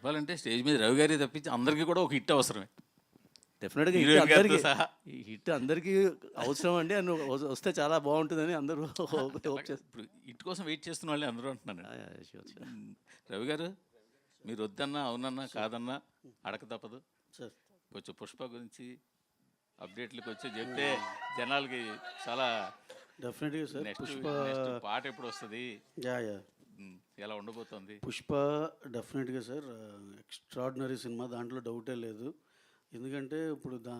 చెప్పాలంటే స్టేజ్ మీద రవి గారి తప్పించి అందరికీ కూడా ఒక హిట్ అవసరమే. డెఫినెట్గా హీరోయిన్ గారితో అందరికీ సహా. ఈ హిట్ అందరికీ అవసరం అండి. అని వస్తే చాలా బాగుంటుందని అందరూ చేస్తారు ఇప్పుడు హిట్ కోసం వెయిట్ చేస్తున్న వాళ్ళే అందరూ అంటున్నాను ఆ, sure, sure. రవి గారు మీరు వద్దన్నా అవునన్నా కాదన్నా అడక తప్పదు. సార్ కొంచెం పుష్ప గురించి అప్డేట్లకు వచ్చి చెప్తే జనాలకి చాలా డెఫినెట్గా సార్ నెక్స్ట్ పుష్ప నెక్స్ట్ పాట ఎప్పుడు వస్తుంది? Yeah yeah. ఎలా ఉండబోతోంది? పుష్ప డెఫినెట్గా సార్ ఎక్స్ట్రాడినరీ సినిమా దాంట్లో డౌటే లేదు. ఎందుకంటే ఇప్పుడు the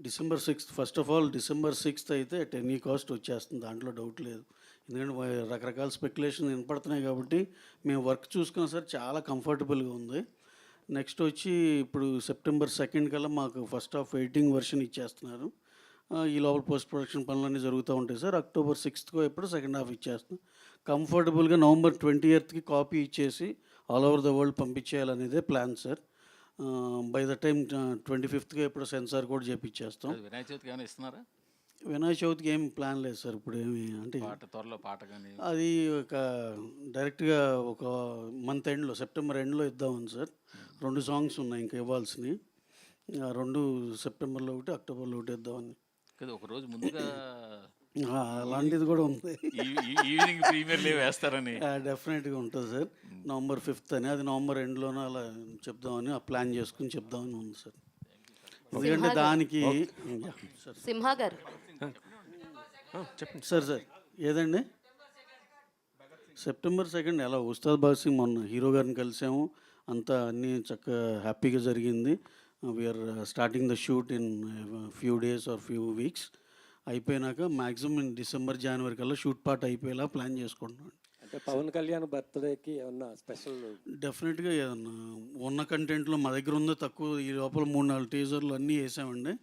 December sixth first of all December sixth అయితే టెన్ ఈ కాస్ట్ వచ్చేస్తుంది దాంట్లో డౌట్ లేదు. ఎందుకంటే రకరకాల స్పెక్యులేషన్ వినపడుతున్నాయి కాబట్టి మేము వర్క్ చూసుకున్న సార్ చాలా కంఫర్టబుల్గా ఉంది. నెక్స్ట్ వచ్చి ఇప్పుడు సెప్టెంబర్ సెకండ్ కల్లా మాకు ఫస్ట్ ఆఫ్ ఎయిటింగ్ వర్షన్ ఇచ్చేస్తున్నారు. ఈ లోపల పోస్ట్ ప్రొడక్షన్ పనులన్నీ జరుగుతూ ఉంటాయి సార్ అక్టోబర్ సిక్స్త్కో ఎప్పుడు సెకండ్ హాఫ్ ఇచ్చేస్తాం కంఫర్టబుల్గా నవంబర్ ట్వంటీ ఎయిత్కి కాపీ ఇచ్చేసి all over the world పంపించేయాలనేదే plan sir. By the time twenty ఫిఫ్త్కి ఎప్పుడు సెన్సార్ కూడా చేపించేస్తాం వినాయక చవితికి ఏమైనా ఇస్తున్నారా? వినాయక చవితికి ఏం ప్లాన్ లేదు సార్ ఇప్పుడు ఏమి అంటే పాట త్వరలో పాట కానీ. అది ఒక డైరెక్ట్గా ఒక మంత్ ఎండ్లో సెప్టెంబర్ ఎండ్లో ఇద్దామని సార్. రెండు సాంగ్స్ ఉన్నాయి ఇంకా ఇవ్వాల్సినవి. రెండు సెప్టెంబర్లో ఒకటి అక్టోబర్లో ఒకటి ఇద్దామని. ఒక రోజు ముందుగా అలాంటిది కూడా ఉంది. ఈ- ఈ- ఈవినింగ్ ప్రీమియర్ లీవ్ వేస్తారని డెఫినెట్గా ఉంటుంది సార్. నవంబర్ ఫిఫ్త్ అని అది నవంబర్ ఎండ్లోనే అలా చెప్దామని ఆ ప్లాన్ చేసుకుని చెప్దామని ఉంది సార్. ఎందుకంటే దానికి yeah, sir. Simha garu sir. Sir ఏదండి? సెప్టెంబర్ సెకండ్ ఎలా? ఉస్తాద్ భగత్ సింగ్ మొన్న హీరో గారిని కలిసాము. అంతా అన్నీ చక్కగా హ్యాపీగా జరిగింది. We're starting the shoot in few days or few weeks అయిపోయినాక మ్యాక్సిమం ఇన్ డిసెంబర్ జనవరి కల్లా షూట్ పార్ట్ అయిపోయేలా ప్లాన్ చేసుకుంటున్నాం. అంటే పవన్ కళ్యాణ్ బర్త్డేకి ఏమన్నా స్పెషల్? డెఫినెట్గా ఏదన్నా ఉన్న కంటెంట్లో మా దగ్గర ఉందో తక్కువ ఈ లోపల మూడు నాలుగు టీజర్లు అన్నీ వేసామండి.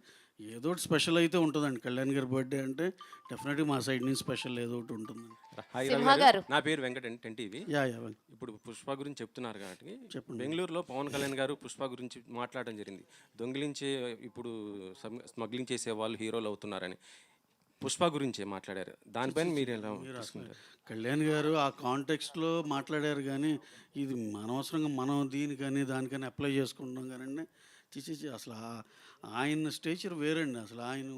ఏదో ఒకటి స్పెషల్ అయితే ఉంటుందండి. కళ్యాణ్ గారి బర్త్డే అంటే డెఫినెట్గా మా సైడ్ నుంచి స్పెషల్ ఏదో ఒకటి ఉంటుంది హాయ్ సింహ రవి గారు. నా పేరు Venkata ten TV. Yeah yeah well ఇప్పుడు పుష్ప గురించి చెప్తున్నారు కాబట్టి బెంగళూరులో పవన్ కళ్యాణ్ గారు పుష్ప గురించి మాట్లాడడం జరిగింది. దొంగిలించే ఇప్పుడు సమ్- స్మగ్లింగ్ చేసే వాళ్ళు హీరోలు అవుతున్నారని. పుష్ప గురించే మాట్లాడారు. దానిపైన మీరు ఎలా తీసుకుంటారు? కళ్యాణ్ గారు ఆ కాంటెక్స్ట్లో మాట్లాడారు కానీ ఇది అనవసరంగా మనం దీనికని దానికని అప్లై చేసుకుంటాం కానీ చిచి అసలు ఆయన స్టేచర్ వేరండి. అసలు ఆయన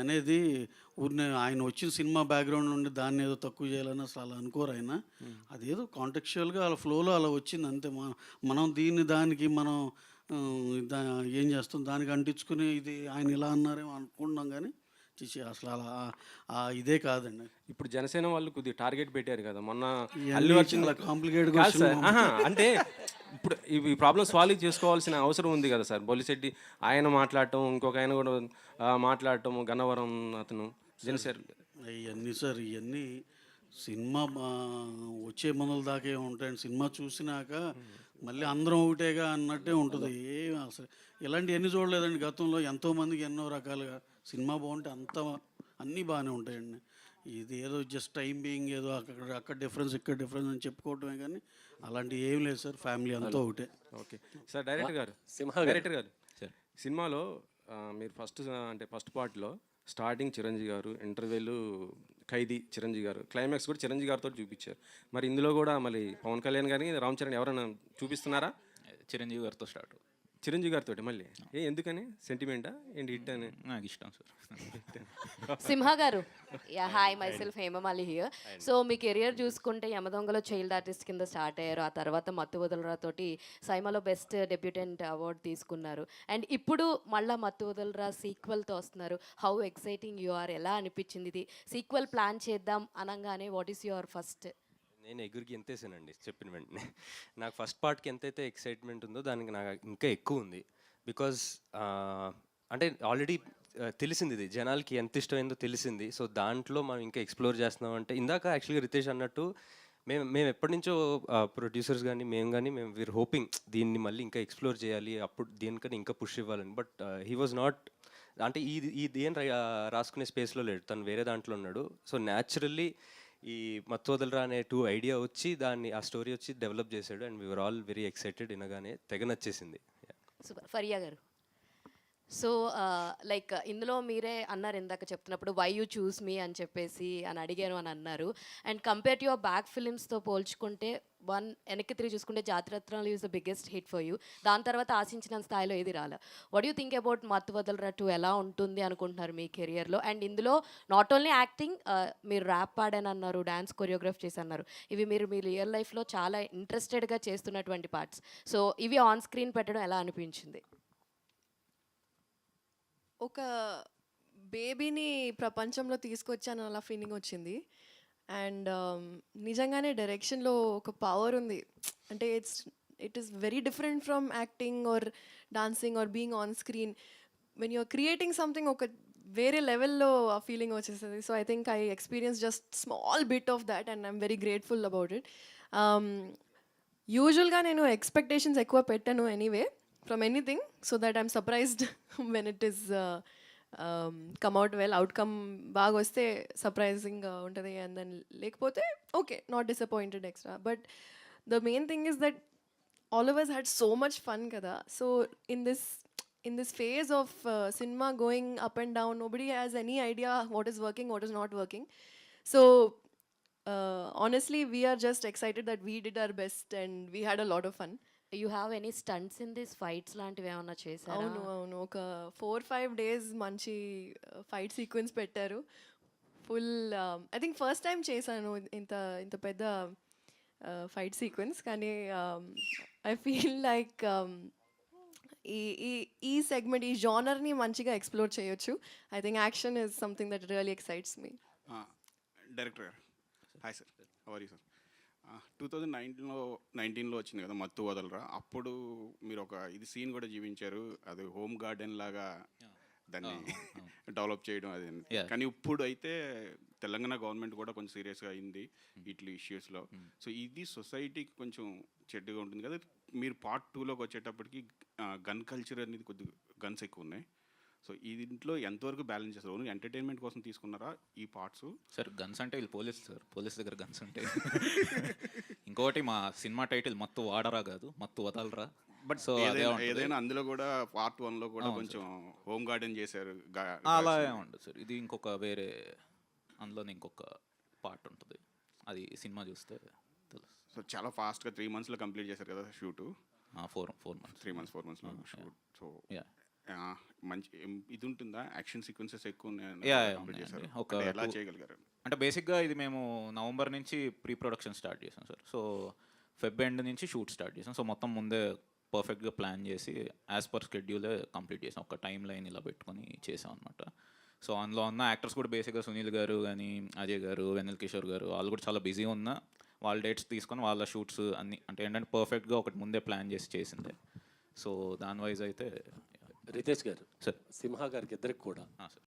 అనేది ఊరిని ఆయన వచ్చిన సినిమా బ్యాక్గ్రౌండ్ నుండి దాన్ని ఏదో తక్కువ చేయాలని అసలు అలా అనుకోరు ఆయన. అదేదో కాంటెక్చువల్గా అలా ఫ్లోలో అలా వచ్చింది అంతే. మనం మనం దీన్ని దానికి మనం ఏం చేస్తాం? దానికి అంటించుకుని ఇది ఆయన ఇలా అన్నారేమో అనుకుంటున్నాం కానీ చిచి అసలు అలా ఆ ఇదే కాదండి. ఇప్పుడు జనసేన వాళ్ళు కొద్దిగా టార్గెట్ పెట్టారు కదా మొన్న అల్లు అర్జున్ ఆహా, అంటే ఇప్పుడు ఈ ప్రాబ్లమ్ సాల్వ్ చేసుకోవాల్సిన అవసరం ఉంది కదా సార్. బొలిశెట్టి ఆయన మాట్లాడటం ఇంకొక ఆయన కూడా మాట్లాడటం గన్నవరం అతను జనసేన ఇవన్నీ సార్ ఇవన్నీ సినిమా వచ్చే మనల దాకే ఉంటాయండి సినిమా చూసినాక మళ్ళీ అందరం ఒకటేగా అన్నట్టే ఉంటుంది. ఏం అసలు ఇలాంటివన్నీ చూడలేదండి గతంలో. ఎంతో మందికి ఎన్నో రకాలుగా సినిమా బాగుంటే అంత అన్నీ బాగానే ఉంటాయండి. ఇది ఏదో జస్ట్ టైం బీయింగ్ ఏదో అక్కడ అక్కడ డిఫరెన్స్ ఇక్కడ డిఫరెన్స్ అని చెప్పుకోవటమే కానీ అలాంటివి ఏం లేదు సార్. ఫ్యామిలీ అంతా ఒకటే. ఓకే. సార్ డైరెక్టర్ గారు. సింహ డైరెక్టర్ గారు. సినిమాలో మీరు ఫస్ట్ అంటే ఫస్ట్ పార్ట్లో స్టార్టింగ్ చిరంజీవి గారు ఇంటర్వ్యూలు ఖైదీ చిరంజీవి గారు. క్లైమాక్స్ కూడా చిరంజీవి గారితో చూపించారు. మరి ఇందులో కూడా మళ్ళీ పవన్ కళ్యాణ్ గారిని రామ్ చరణ్ ఎవరైనా చూపిస్తున్నారా? చిరంజీవి గారితో స్టార్ట్. చిరంజీవి గారితో మళ్ళీ? ఏ ఎందుకని? సెంటిమెంటా ఏంటి హిట్ అని? నాకు ఇష్టం sir. Simha garu. Yeah hi myself Hemamali here so me career చూసుకుంటే యమదొంగలో చైల్డ్ ఆర్టిస్ట్ కింద స్టార్ట్ అయ్యారు. ఆ తర్వాత మత్తు వదలరా తోటి సైమాలో బెస్ట్ డెబ్యూటెంట్ అవార్డు తీసుకున్నారు. అండ్ ఇప్పుడు మళ్ళా మత్తు వదలరా సీక్వెల్తో వస్తున్నారు. హౌ ఎక్సైటింగ్ యు ఆర్ ఎలా అనిపించింది ఇది? సీక్వెల్ ప్లాన్ చేద్దాం అనగానే వాట్ ఈస్ యువర్ ఫస్ట్ నేను ఎగురికి ఎంతేసానండి చెప్పిన వెంటనే. నాకు ఫస్ట్ పార్ట్కి ఎంతైతే ఎక్సైట్మెంట్ ఉందో దానికి నాకు ఇంకా ఎక్కువ ఉంది. బికాజ్ అంటే ఆల్రెడీ తెలిసింది ఇది. జనాలకి ఎంత ఇష్టమైందో తెలిసింది. సో దాంట్లో మనం ఇంకా ఎక్స్ప్లోర్ చేస్తున్నాం అంటే ఇందాక యాక్చువల్గా రితేష్ అన్నట్టు మేము మేము ఎప్పటి నుంచో ప్రొడ్యూసర్స్ కానీ మేము కానీ మేము వీర్ హోపింగ్ దీన్ని మళ్ళీ ఇంకా ఎక్స్ప్లోర్ చేయాలి. అప్పుడు దీనికని ఇంకా పుష్ ఇవ్వాలని. బట్ హీ వాజ్ నాట్ అంటే ఈ ఈ దేని రాసుకునే స్పేస్లో లేడు. తను వేరే దాంట్లో ఉన్నాడు. సో న్యాచురల్లీ ఈ మత్తోదలరా అనే టూ ఐడియా వచ్చి దాన్ని ఆ స్టోరీ వచ్చి డెవలప్ చేశాడు. And we're all very excited వినగానే తెగ నచ్చేసింది. సూపర్. ఫరియా గారు. సో లైక్ ఇందులో మీరే అన్నారు ఇందాక చెప్తున్నప్పుడు వై యూ చూస్ మీ అని చెప్పేసి అని అడిగాను అని అన్నారు. And compare to your back ఫిలిమ్స్తో పోల్చుకుంటే వన్ వెనక్కి తిరిగి చూసుకుంటే Jathiratnalu is the biggest hit for you దాని తర్వాత ఆశించిన స్థాయిలో ఏది రాలే? వాట్ యూ థింక్ అబౌట్ మత్తు వదలరా ఎలా ఉంటుంది అనుకుంటున్నారు మీ కెరియర్లో? అండ్ ఇందులో నాట్ ఓన్లీ యాక్టింగ్ మీరు ర్యాప్ పాడాను అన్నారు డ్యాన్స్ కొరియోగ్రాఫ్ చేసి అన్నారు. ఇవి మీరు మీ రియల్ లైఫ్లో చాలా ఇంట్రెస్టెడ్గా చేస్తున్నటువంటి పార్ట్స్ సో ఇవి ఆన్ స్క్రీన్ పెట్టడం ఎలా అనిపించింది? ఒక బేబీని ప్రపంచంలో తీసుకొచ్చాను అలా ఫీలింగ్ వచ్చింది. అండ్ నిజంగానే డైరెక్షన్లో ఒక పవర్ ఉంది. అంటే it's it is very different from acting or dancing or being on screen when you're creating something ఒక వేరే లెవెల్లో ఆ ఫీలింగ్ వచ్చేస్తుంది. So I think I experience just small bit of that and I'm very grateful about it యూజువల్గా నేను expectations ఎక్కువ పెట్టాను anyway from anything so that I'm surprised when it is uh, um, come out well. Outcome bag surprising uh, and then lekpote okay, not disappointed extra. But the main thing is that all of us had so much fun kada. So in this in this phase of uh, cinema going up and down, nobody has any idea what is working, what is not working. So uh, honestly, we are just excited that we did our best and we had a lot of fun. You have any stunts in this fights లాంటివి ఏమైనా చేశారా? అవును అవును. ఒక four five days మంచి fight sequence పెట్టారు. Full I think first time చేశాను ఇంత ఇంత పెద్ద ఫైట్ సీక్వెన్స్ కానీ ఐ ఫీల్ లైక్ ఈ ఈ ఈ సెగ్మెంట్ ఈ జానర్ని మంచిగా ఎక్స్ప్లోర్ చేయొచ్చు. I think action is something that really excites me director గారు hi sir our sir two thousand నైన్టీన్లో నైన్టీన్లో వచ్చింది కదా మత్తు వదలరా? అప్పుడు మీరు ఒక ఇది సీన్ కూడా జీవించారు అది హోమ్ గార్డెన్ లాగా దాన్ని డెవలప్ చేయడం అది. కానీ ఇప్పుడు అయితే తెలంగాణ గవర్నమెంట్ కూడా కొంచెం సీరియస్గా అయింది ఇట్లా ఇష్యూస్లో సో ఇది సొసైటీకి కొంచెం చెడ్డగా ఉంటుంది కదా. మీరు పార్ట్ టూలోకి వచ్చేటప్పటికి గన్ కల్చర్ అనేది కొద్దిగా గన్స్ ఎక్కువ ఉన్నాయి. సో ఈ దీంట్లో ఎంతవరకు బ్యాలెన్స్ చేస్తారు? ఓన్లీ ఎంటర్టైన్మెంట్ కోసం తీసుకున్నారా ఈ పార్ట్స్? సార్ గన్స్ అంటే వీళ్ళు పోలీస్ సార్. పోలీస్ దగ్గర గన్స్ ఉంటాయి. ఇంకొకటి మా సినిమా టైటిల్ మత్తు వాడరా కాదు మత్తు వదలరా. బట్ సో ఏదైనా అందులో కూడా పార్ట్ వన్లో కూడా కొంచెం హోమ్ గార్డెన్ చేశారు అలా ఉండదు సార్. ఇది ఇంకొక వేరే అందులోనే ఇంకొక పార్ట్ ఉంటుంది. అది సినిమా చూస్తే తెలుసు. సో చాలా ఫాస్ట్గా త్రీ మంత్స్లో కంప్లీట్ చేశారు కదా shoot four four months three months four మంత్స్లో షూట్ సో యా మంచి ఇది ఉంటుందా యాక్షన్ సీక్వెన్సెస్ ఎక్కువ ఉన్నాయని ఒక ఎలా చేయగలిగారు? అంటే బేసిక్గా ఇది మేము నవంబర్ నుంచి ప్రీ ప్రొడక్షన్ స్టార్ట్ చేసాం సార్. సో ఫెబ్ ఎండ్ నుంచి షూట్ స్టార్ట్ చేసాం. సో మొత్తం ముందే పర్ఫెక్ట్గా ప్లాన్ చేసి యాజ్ పర్ స్కెడ్యూలే కంప్లీట్ చేసాం. ఒక టైం లైన్ ఇలా పెట్టుకొని చేసాం అనమాట సో అందులో ఉన్న యాక్టర్స్ కూడా బేసిక్గా సునీల్ గారు కానీ అజయ్ గారు వెన్నెల్ కిషోర్ గారు వాళ్ళు కూడా చాలా బిజీ ఉన్నా వాళ్ళ డేట్స్ తీసుకొని వాళ్ళ షూట్స్ అన్ని అంటే ఏంటంటే పర్ఫెక్ట్గా ఒకటి ముందే ప్లాన్ చేసి చేసిందే. సో దాని వైజ్ అయితే రితేష్ గారు సార్. సింహ గారికి ఇద్దరికి కూడా సార్.